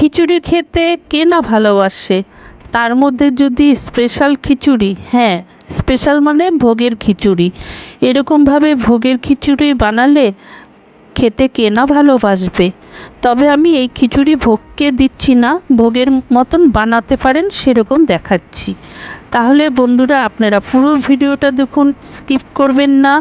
খিচুড়ি খেতে কে না ভালোবাসে? তার মধ্যে যদি স্পেশাল খিচুড়ি হ্যাঁ স্পেশাল মানে ভোগের খিচুড়ি। এরকমভাবে ভোগের খিচুড়ি বানালে খেতে কে না ভালোবাসবে? তবে আমি এই খিচুড়ি ভোগকে দিচ্ছি না, ভোগের মতন বানাতে পারেন সেরকম দেখাচ্ছি। তাহলে বন্ধুরা, আপনারা পুরো ভিডিওটা দেখুন স্কিপ করবেন না।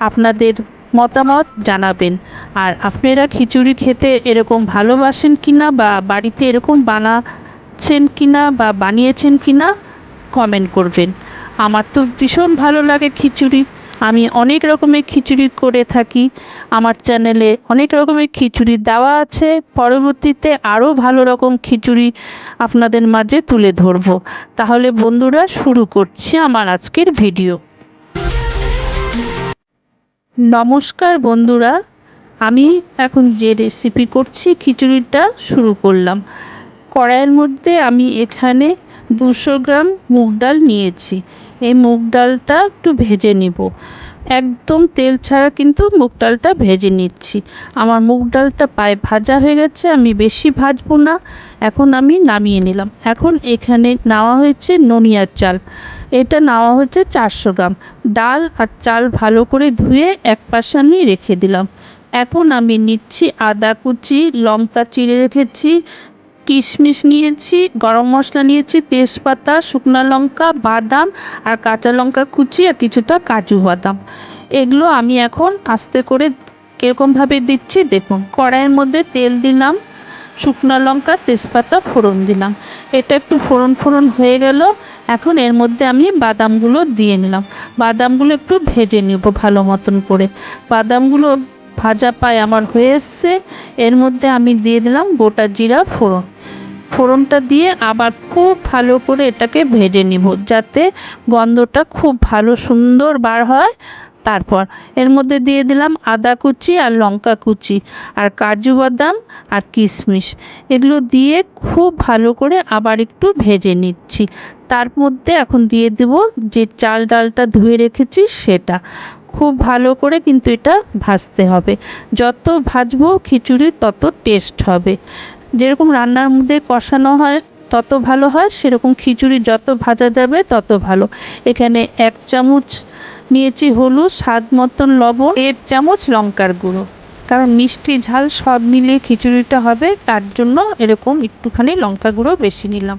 আপনাদের মতামত জানাবেন। আর আপনারা খিচুড়ি খেতে এরকম ভালোবাসেন কি না বা বাড়িতে এরকম বানাচ্ছেন কি না বা বানিয়েছেন কি না কমেন্ট করবেন। আমার তো ভীষণ ভালো লাগে খিচুড়ি। আমি অনেক রকমের খিচুড়ি করে থাকি। আমার চ্যানেলে অনেক রকমের খিচুড়ি দেওয়া আছে। পরবর্তীতে আরও ভালো রকম খিচুড়ি আপনাদের মাঝে তুলে ধরবো। তাহলে বন্ধুরা, শুরু করছি আমার আজকের ভিডিও নমস্কার বন্ধুরা, আমি এখন যে রেসিপি করছি, খিচুড়িটা শুরু করলাম। কড়াইয়ের মধ্যে আমি এখানে দুশো গ্রাম মুগ ডাল নিয়েছি। এই মুগ ডালটা একটু ভেজে নিব। একদম তেল ছাড়া কিন্তু মুগ ডালটা ভেজে নিচ্ছি। আমার মুগ ডালটা পায়ে ভাজা হয়ে গেছে, আমি বেশি ভাজবো না। এখন আমি নামিয়ে নিলাম। এখন এখানে নেওয়া হয়েছে ননিয়ার চাল। এটা নেওয়া হচ্ছে চারশো গ্রাম। ডাল আর চাল ভালো করে ধুয়ে এক পাশে আমি রেখে দিলাম। এখন আমি নিচ্ছি আদা কুচি, লঙ্কা চিড়ে রেখেছি, কিশমিশ নিয়েছি, গরম মশলা নিয়েছি, তেজপাতা, শুকনো লঙ্কা, বাদাম আর কাঁচা লঙ্কা কুচি আর কিছুটা কাজু বাদাম। এগুলো আমি এখন আস্তে করে কীরকমভাবে দিচ্ছি, দেখুন, কড়াইয়ের মধ্যে তেল দিলাম। শুকনো লঙ্কা, তেজপাতা, ফোড়ন দিলাম। এটা একটু ফোড়ন ফোড়ন হয়ে গেল। এখন এর মধ্যে আমি বাদামগুলো দিয়ে নিলাম। বাদামগুলো একটু ভেজে নেব ভালো মতন করে। বাদামগুলো ভাজা পায় আমার হয়ে এসছে। এর মধ্যে আমি দিয়ে দিলাম গোটা জিরা, ফোড়ন। ফোড়নটা দিয়ে আবার খুব ভালো করে এটাকে ভেজে নিব যাতে গন্ধটা খুব ভালো সুন্দর বার হয়। তারপর এর মধ্যে দিয়ে দিলাম আদা কুচি আর লঙ্কা কুচি আর কাজু বাদাম আর কিশমিশ। এগুলো দিয়ে খুব ভালো করে আবার একটু ভেজে নিচ্ছি। তার মধ্যে এখন দিয়ে দেব যে চাল ডালটা ধুয়ে রেখেছি সেটা। খুব ভালো করে কিন্তু এটা ভাজতে হবে। যত ভাজবো খিচুড়ি তত টেস্ট হবে। যেরকম রান্নার মধ্যে কষানো হয় তত ভালো হয়, সেরকম খিচুড়ি যত ভাজা যাবে তত ভালো। এখানে এক চামচ নিয়েছি হলুদ, স্বাদ মতন লবণ, দেড় চামচ লঙ্কার গুঁড়ো। কারণ মিষ্টি, ঝাল সব মিলিয়ে খিচুড়িটা হবে, তার জন্য এরকম একটুখানি লঙ্কা গুঁড়ো বেশি নিলাম।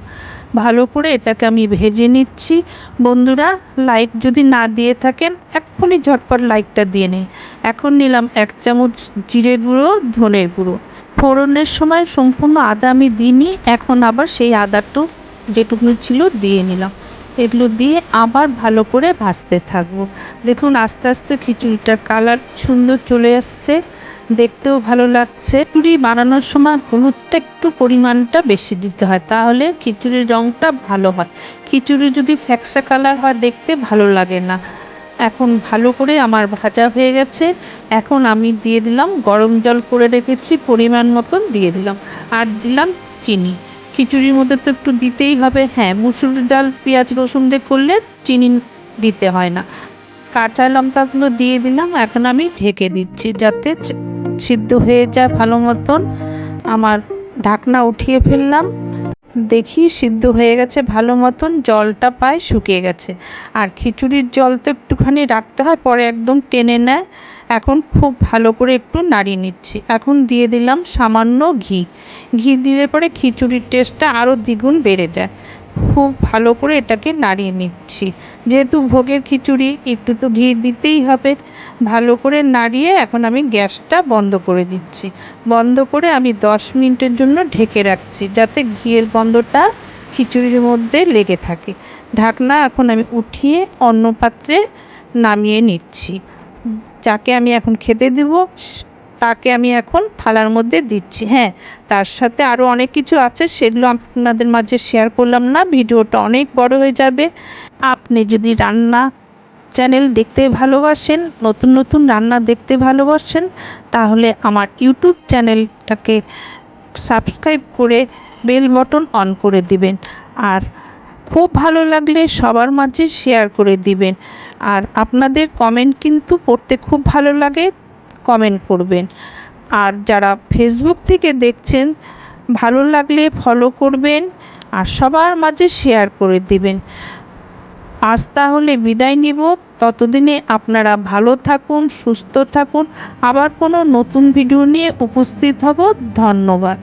ভালো করে এটাকে আমি ভেজে নিচ্ছি। বন্ধুরা লাইক যদি না দিয়ে থাকেন, এক্ষুনি ঝটপট লাইকটা দিয়ে নিন। এখন নিলাম এক চামচ জিরে গুঁড়ো ধনের গুঁড়ো। ফোড়নের সময় সম্পূর্ণ আদা আমি দিইনি, এখন আবার সেই আদাটু যেটুকু ছিল দিয়ে নিলাম। এগুলো দিয়ে আবার ভালো করে ভাজতে থাকব। দেখুন আস্তে আস্তে খিচুড়িটার কালার সুন্দর চলে আসছে, দেখতেও ভালো লাগছে। খিচুড়ি বানানোর সময় হলুদটা একটু পরিমাণটা বেশি দিতে হয়, তাহলে খিচুড়ির রঙটা ভালো হয়। খিচুড়ি যদি ফ্যাকসা কালার হয়, দেখতে ভালো লাগে না। এখন ভালো করে আমার ভাজা হয়ে গেছে। এখন আমি দিয়ে দিলাম গরম জল করে রেখেছি, পরিমাণ মতন দিয়ে দিলাম। আর দিলাম চিনি। খিচুড়ির মধ্যে তো একটু দিতেই হবে। হ্যাঁ মুসুর ডাল, পেঁয়াজ, রসুন দিয়ে করলে চিনি দিতে হয় না। কাঁচা লঙ্কাগুলো দিয়ে দিলাম, এখন আমি ঢেকে দিচ্ছি যাতে সিদ্ধ হয়ে যায় ভালো মতন। আমার ঢাকনা উঠিয়ে ফেললাম। দেখি সিদ্ধ হয়ে গেছে ভালো মতন, জলটা পায় শুকিয়ে গেছে। আর খিচুড়ির জল তো একটুখানি রাখতে হয়, পরে একদম টেনে নেয়। এখন খুব ভালো করে একটু নাড়িয়ে নিচ্ছি। এখন দিয়ে দিলাম সামান্য ঘি। ঘি দিলে পরে খিচুড়ির টেস্টটা আরও দ্বিগুণ বেড়ে যায়। খুব ভালো করে এটাকে নাড়িয়ে নিচ্ছি। যেহেতু ভোগের খিচুড়ি, একটু তো ঘি দিতেই হবে। ভালো করে নাড়িয়ে এখন আমি গ্যাসটা বন্ধ করে দিচ্ছি। বন্ধ করে আমি দশ মিনিটের জন্য ঢেকে রাখছি যাতে ঘিয়ের গন্ধটা খিচুড়ির মধ্যে লেগে থাকে। ঢাকনা এখন আমি উঠিয়ে অন্য পাত্রে নামিয়ে নিচ্ছি। যাকে আমি এখন খেতে দেব তাকে আমি এখন থালার মধ্যে দিচ্ছি। হ্যাঁ তার সাথে আরও অনেক কিছু আছে, সেগুলো আপনাদের মাঝে শেয়ার করলাম না। ভিডিওটা অনেক বড় হয়ে যাবে। আপনি যদি রান্না চ্যানেল দেখতে ভালোবাসেন, নতুন নতুন রান্না দেখতে ভালোবাসেন, তাহলে আমার ইউটিউব চ্যানেলটাকে সাবস্ক্রাইব করে বেল বটন অন করে দিবেন। আর খুব ভালো লাগলে সবার মাঝে শেয়ার করে দিবেন। আর আপনাদের কমেন্ট কিন্তু পড়তে খুব ভালো লাগে। কমেন্ট করবেন। আর যারা ফেসবুক থেকে দেখছেন, ভালো লাগলে ফলো করবেন আর সবার মাঝে শেয়ার করে দিবেন। আজ তাহলে বিদায় নিব। ততদিনে আপনারা ভালো থাকুন, সুস্থ থাকুন। আবার কোনো নতুন ভিডিও নিয়ে উপস্থিত হব। ধন্যবাদ।